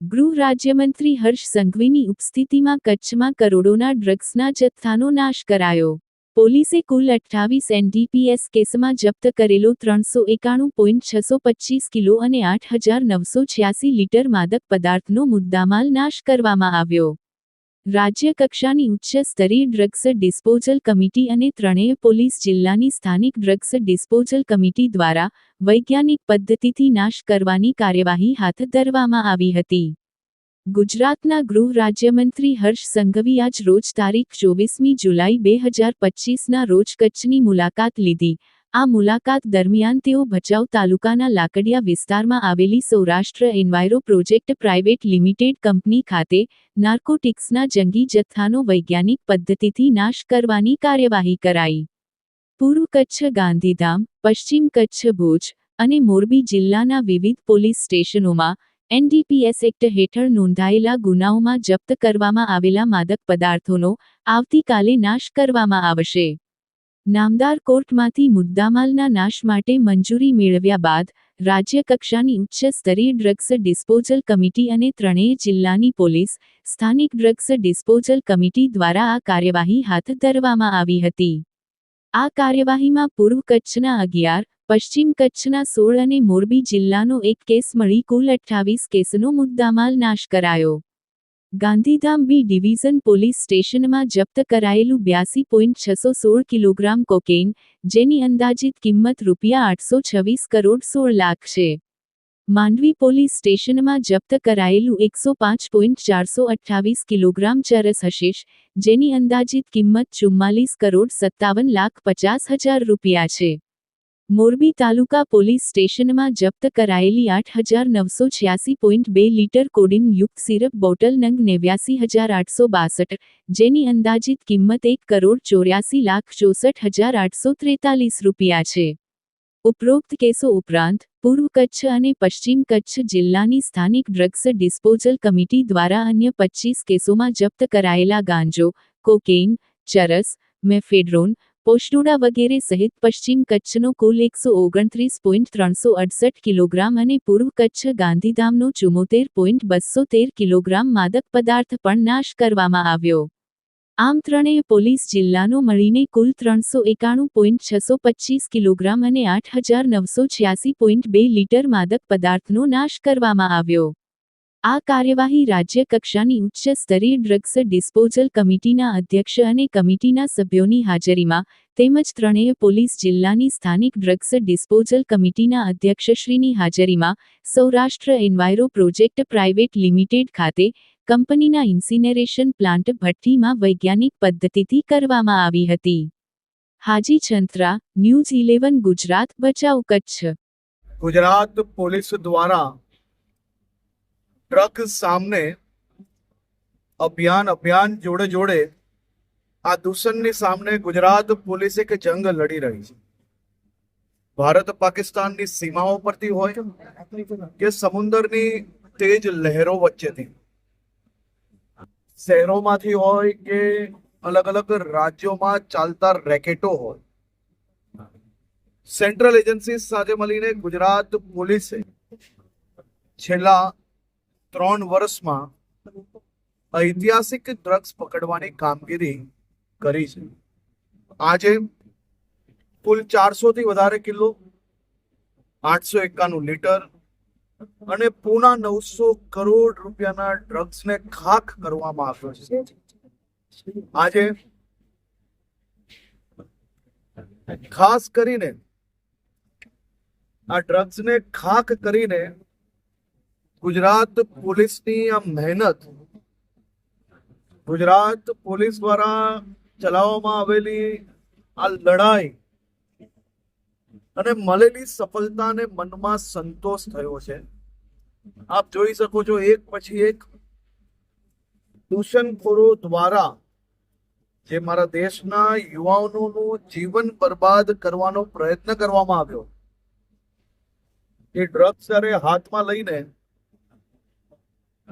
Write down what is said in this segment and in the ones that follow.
ગૃહ રાજ્યમંત્રી હર્ષ સંઘવીની ઉપસ્થિતિમાં કચ્છમાં કરોડોના ડ્રગ્સના જથ્થાનો નાશ કરાયો. પોલીસે કુલ અઠ્ઠાવીસ એનડીપીએસ કેસમાં જપ્ત કરેલો ત્રણસો એકાણું પોઈન્ટ છસો પચીસ કિલો અને આઠ હજાર નવસો છ્યાસી લીટર માદક પદાર્થનો મુદ્દામાલ નાશ કરવામાં આવ્યો. રાજ્ય કક્ષાની ઉચ્ચ સ્તરીય ડ્રગ્સ ડિસ્પોઝલ કમિટી અને ત્રણેય પોલીસ જિલ્લાની સ્થાનિક ડ્રગ્સ ડિસ્પોઝલ કમિટી દ્વારા વૈજ્ઞાનિક પદ્ધતિથી નાશ કરવાની કાર્યવાહી હાથ ધરવામાં આવી હતી. ગુજરાતના ગૃહ રાજ્યમંત્રી હર્ષ સંઘવી આજ રોજ તારીખ ચોવીસમી જુલાઈ બે હજાર પચીસના રોજ કચ્છની મુલાકાત લીધી. આ મુલાકાત દરમિયાન તેઓ ભચાઉ તાલુકાના લાકડિયા વિસ્તારમાં આવેલી Saurashtra enviro project private limited company ખાતે નાર્કોટિક્સના જંગી જથ્થાનો વૈજ્ઞાનિક પદ્ધતિથી નાશ કરવાની કાર્યવાહી કરાઈ. પૂર્વ કચ્છ ગાંધીધામ, પશ્ચિમ કચ્છ ભુજ અને મોરબી જિલ્લાના વિવિધ પોલીસ સ્ટેશનોમાં એનડીપીએસ એક્ટ હેઠળ નોંધાયેલા ગુનાઓમાં જપ્ત કરવામાં આવેલા માદક પદાર્થોનો આવતીકાલે નાશ કરવામાં આવશે. નામદાર કોર્ટમાંથી મુદ્દામાલના નાશ માટે મંજૂરી મેળવ્યા બાદ રાજ્ય કક્ષાની ઉચ્ચ સ્તરીય ડ્રગ્સ ડિસ્પોઝલ કમિટી અને ત્રણેય જિલ્લાની પોલીસ, સ્થાનિક ડ્રગ્સ ડિસ્પોઝલ કમિટી દ્વારા આ કાર્યવાહી હાથ ધરવામાં આવી હતી. આ કાર્યવાહીમાં પૂર્વ કચ્છના અગિયાર, પશ્ચિમ કચ્છના સોળ અને મોરબી જિલ્લાનો એક કેસ મળી કુલ અઠ્ઠાવીસ કેસનો મુદ્દામાલ નાશ કરાયો. ગાંધીધામ બી ડિવિઝન પોલીસ સ્ટેશનમાં જપ્ત કરાયેલું બ્યાસી પોઈન્ટ છસો સોળ કિલોગ્રામ કોકેઇન, જેની અંદાજિત કિંમત રૂપિયા આઠસો છવ્વીસ કરોડ સોળ લાખ છે. માંડવી પોલીસ સ્ટેશનમાં જપ્ત કરાયેલું એકસો પાંચ પોઈન્ટ ચારસો અઠ્ઠાવીસ કિલોગ્રામ ચરસ હશીશ, જેની અંદાજિત કિંમત ચુમ્માલીસ કરોડ સત્તાવન લાખ પચાસ હજાર રૂપિયા છે. મોરબી તાલુકા પોલીસ સ્ટેશનમાં જપ્ત કરાયેલી આઠ હજાર નવસો છ્યાસી પોઈન્ટ બે લીટર કોડિન યુક્ત સિરપ બોટલ નંગ નેવ્યાસી હજાર આઠસો બાસઠ, જેની અંદાજિત કિંમત એક કરોડ ચોર્યાસી લાખ ચોસઠ હજાર આઠસો ત્રેતાલીસ રૂપિયા છે. ઉપરોક્ત કેસો ઉપરાંત, પૂર્વ કચ્છ અને પશ્ચિમ કચ્છ જિલ્લાની સ્થાનિક ડ્રગ્સ ડિસ્પોઝલ કમિટી દ્વારા અન્ય પચીસ કેસોમાં જપ્ત કરાયેલા ગાંજો કોકેઇન ચરસ, મેફેડ્રોન પોસ્ટુડા વગેરે સહિત પશ્ચિમ કચ્છનો કુલ એકસો ઓગણત્રીસ પોઈન્ટ ત્રણસો અડસઠ કિલોગ્રામ અને પૂર્વ કચ્છ ગાંધીધામનો ચુમ્મોતેર પોઈન્ટ બસો તેર કિલોગ્રામ માદક પદાર્થ પણ નાશ કરવામાં આવ્યો. આમ ત્રણેય પોલીસ જિલ્લાનો મળીને કુલ ત્રણસો એકાણું પોઈન્ટ છસો પચીસ કિલોગ્રામ અને આઠ હજાર નવસો છ્યાસી પોઈન્ટ બે લીટર માદક પદાર્થનો નાશ કરવામાં આવ્યો. આ કાર્યવાહી રાજ્ય કક્ષાની ઉચ્ચ સ્તરીય ડ્રગ્સ ડિસ્પોઝલ કમિટીના અધ્યક્ષ અને કમિટીના સભ્યોની હાજરીમાં તેમજ ત્રણેય પોલીસ જિલ્લાની સ્થાનિક ડ્રગ્સ ડિસ્પોઝલ કમિટીના અધ્યક્ષશ્રીની હાજરીમાં Saurashtra enviro project private limited ખાતે કંપનીના ઇન્સિનેરેશન પ્લાન્ટ ભઠ્ઠીમાં વૈજ્ઞાનિક પદ્ધતિથી કરવામાં આવી હતી. હાજી છંત્રા, ન્યૂઝ ઇલેવન, ગુજરાત, બચાવ કચ્છ. ગુજરાત પોલીસ દ્વારા ટ્રક સામને અભિયાન અભિયાન જોડે જોડે આ દૂષણની સામે ગુજરાત પોલીસ એક જંગ લડી રહી છે ભારત પાકિસ્તાનની સીમાઓ પરથી હોય કે સમુદ્રની તેજ લહેરો વચ્ચેથી શહેરોમાંથી હોય કે અલગ અલગ રાજ્યોમાં ચાલતા રેકેટો હોય સેન્ટ્રલ એજન્સી સાથે મળીને ગુજરાત પોલીસે છેલ્લા ત્રણ વર્ષમાં ઐતિહાસિક ડ્રગ્સ પકડવાની કામગીરી કરી છે. આજે કુલ ચારસો થી વધારે કિલો, આઠસો એકાણું લીટર અને પૂના નવસો કરોડ રૂપિયાના ડ્રગ્સને ખાખ કરવામાં આવ્યો છે. આજે ખાસ કરીને આ ડ્રગ્સને ખાખ કરીને ગુજરાત પોલીસની આ મહેનત ગુજરાત પોલીસ દ્વારા ચલાવવામાં આવેલી આ લડાઈ અને મળેલી સફળતાને મનમાં સંતોષ થયો છે. આપ જોઈ શકો છો એક પછી એક દૂષણખોરો દ્વારા જે મારા દેશના યુવાનોનું જીવન બરબાદ કરવાનો પ્રયત્ન કરવામાં આવ્યો. એ ડ્રગ્સ જ્યારે હાથમાં લઈને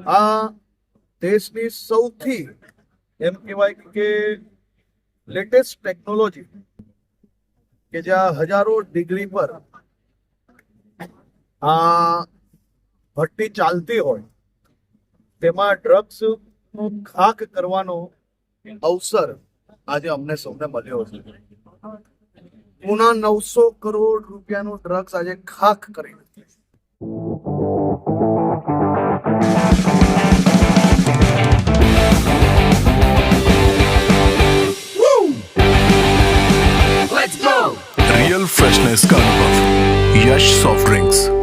આ દેશની સૌથી એમ કહેવાય કે લેટેસ્ટ ટેકનોલોજી કે જ્યાં હજારો ડિગ્રી પર આ ભઠ્ઠી ચાલતી હોય, તેમાં ડ્રગ્સ ખાક કરવાનો અવસર આજે અમને સૌને મળ્યો છે. પૂના નવસો કરોડ રૂપિયાનું ડ્રગ્સ આજે ખાક કરી Скоропов. Yash Soft Drinks.